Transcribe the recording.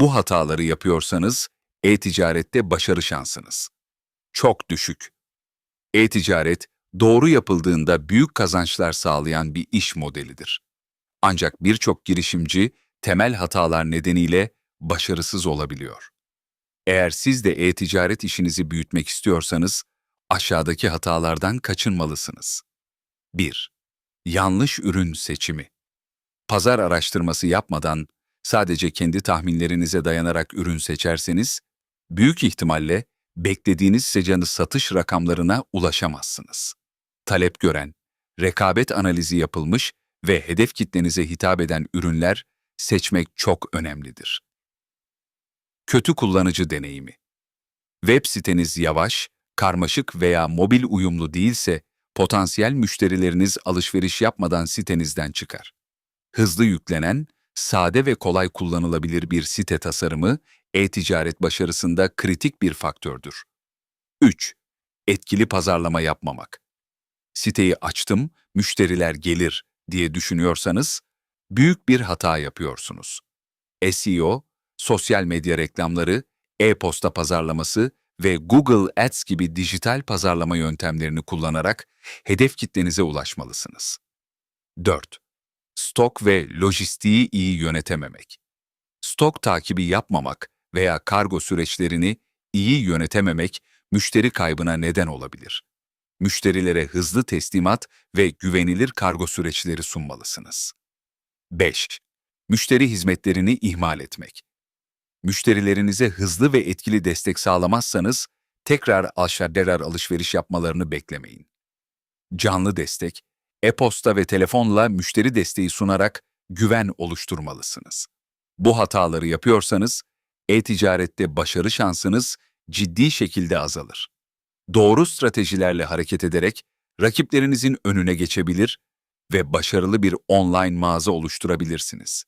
Bu hataları yapıyorsanız e-ticarette başarı şansınız çok düşük. E-ticaret doğru yapıldığında büyük kazançlar sağlayan bir iş modelidir. Ancak birçok girişimci temel hatalar nedeniyle başarısız olabiliyor. Eğer siz de e-ticaret işinizi büyütmek istiyorsanız aşağıdaki hatalardan kaçınmalısınız. 1. Yanlış ürün seçimi. Pazar araştırması yapmadan sadece kendi tahminlerinize dayanarak ürün seçerseniz büyük ihtimalle beklediğiniz secanı satış rakamlarına ulaşamazsınız. Talep gören, rekabet analizi yapılmış ve hedef kitlenize hitap eden ürünler seçmek çok önemlidir. Kötü kullanıcı deneyimi. Web siteniz yavaş, karmaşık veya mobil uyumlu değilse potansiyel müşterileriniz alışveriş yapmadan sitenizden çıkar. Hızlı yüklenen, sade ve kolay kullanılabilir bir site tasarımı e-ticaret başarısında kritik bir faktördür. 3. Etkili pazarlama yapmamak. Siteyi açtım, müşteriler gelir diye düşünüyorsanız büyük bir hata yapıyorsunuz. SEO, sosyal medya reklamları, e-posta pazarlaması ve Google Ads gibi dijital pazarlama yöntemlerini kullanarak hedef kitlenize ulaşmalısınız. 4. Stok ve lojistiği iyi yönetememek. Stok takibi yapmamak veya kargo süreçlerini iyi yönetememek müşteri kaybına neden olabilir. Müşterilere hızlı teslimat ve güvenilir kargo süreçleri sunmalısınız. 5. Müşteri hizmetlerini ihmal etmek. Müşterilerinize hızlı ve etkili destek sağlamazsanız tekrar aşağıderar alışveriş yapmalarını beklemeyin. Canlı destek, e-posta ve telefonla müşteri desteği sunarak güven oluşturmalısınız. Bu hataları yapıyorsanız e-ticarette başarı şansınız ciddi şekilde azalır. Doğru stratejilerle hareket ederek rakiplerinizin önüne geçebilir ve başarılı bir online mağaza oluşturabilirsiniz.